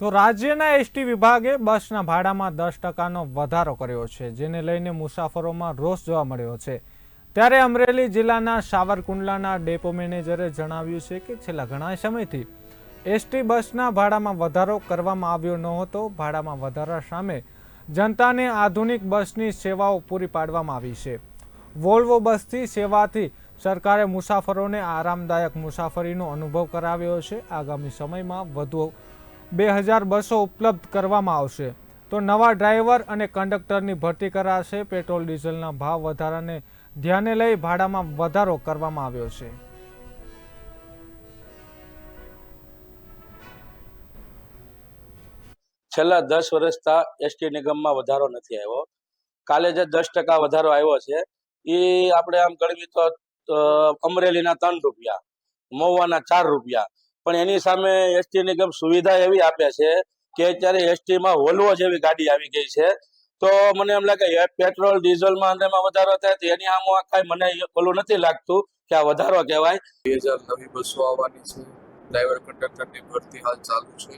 તો રાજ્યના એસટી વિભાગે બસના ભાડામાં દસ ટકાનો વધારો કર્યો છે, જેને લઈને મુસાફરોમાં રોષ જોવા મળ્યો છે. ત્યારે અમરેલી જિલ્લાના સાવરકુંડલાના ડેપો મેનેજરે જણાવ્યું છે કે છેલ્લા ઘણા સમયથી એસટી બસના ભાડામાં વધારો કરવામાં આવ્યો ન હતો ભાડામાં વધારા સામે જનતાને આધુનિક બસની સેવાઓ પૂરી પાડવામાં આવી છે. વોલ્વો બસથી સેવાથી સરકારે મુસાફરોને આરામદાયક મુસાફરીનો અનુભવ કરાવ્યો છે. આગામી સમયમાં વધુ બે હજાર બસો ઉપલબ્ધ કરવામાં આવશે. તો નવા ડ્રાઈવર અને કંડક્ટરની ભરતી કરાશે. પેટ્રોલ, ડીઝલના ભાવ વધારાને ધ્યાને લઈ ભાડામાં વધારો કરવામાં આવ્યો છે. છેલ્લા દસ વર્ષતા એસટી નિગમમાં વધારો નથી આવ્યો. કાલે જે દસ ટકા વધારો આવ્યો છે, એ આપણે આમ ગણવી તો અમરેલીના ત્રણ રૂપિયા, મહુવાના ચાર રૂપિયા પણ એની સામે એસટી નિગમ સુવિધા એવી આપે છે કે અત્યારે એસટીમાં વોલ્વો જેવી ગાડી આવી ગઈ છે. તો મને એમ લાગે પેટ્રોલ, ડીઝલમાં એમાં વધારો થાય તો એની આમ કાંઈ મને ઓલું નથી લાગતું કે આ વધારો કહેવાય. બે હજાર નવી બસો આવવાની છે. ડ્રાઈવર કંડક્ટરની ભરતી હાલ ચાલુ છે.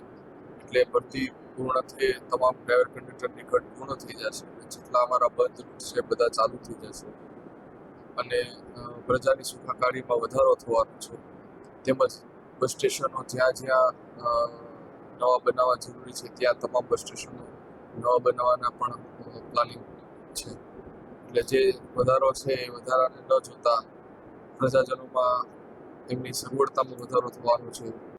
એટલે ભરતી પૂર્ણ થઈ, તમામ ડ્રાઈવર કંડક્ટરની ઘટ પૂર્ણ થઈ જશે. જેટલા અમારા બંધ રૂટ છે બધા ચાલુ થઈ જશે. અને પ્રજાની સુખાકારીમાં વધારો થવાનો છે. તેમજ બસ સ્ટેશનો જ્યાં જ્યાં નવા બનાવવા જરૂરી છે, ત્યાં તમામ બસ સ્ટેશનો નવા બનાવવાના પણ પ્લાનિંગ છે. એટલે જે વધારો છે એ વધારાને ન જોતા પ્રજાજનોમાં એમની સગવડતામાં વધારો થવાનો છે.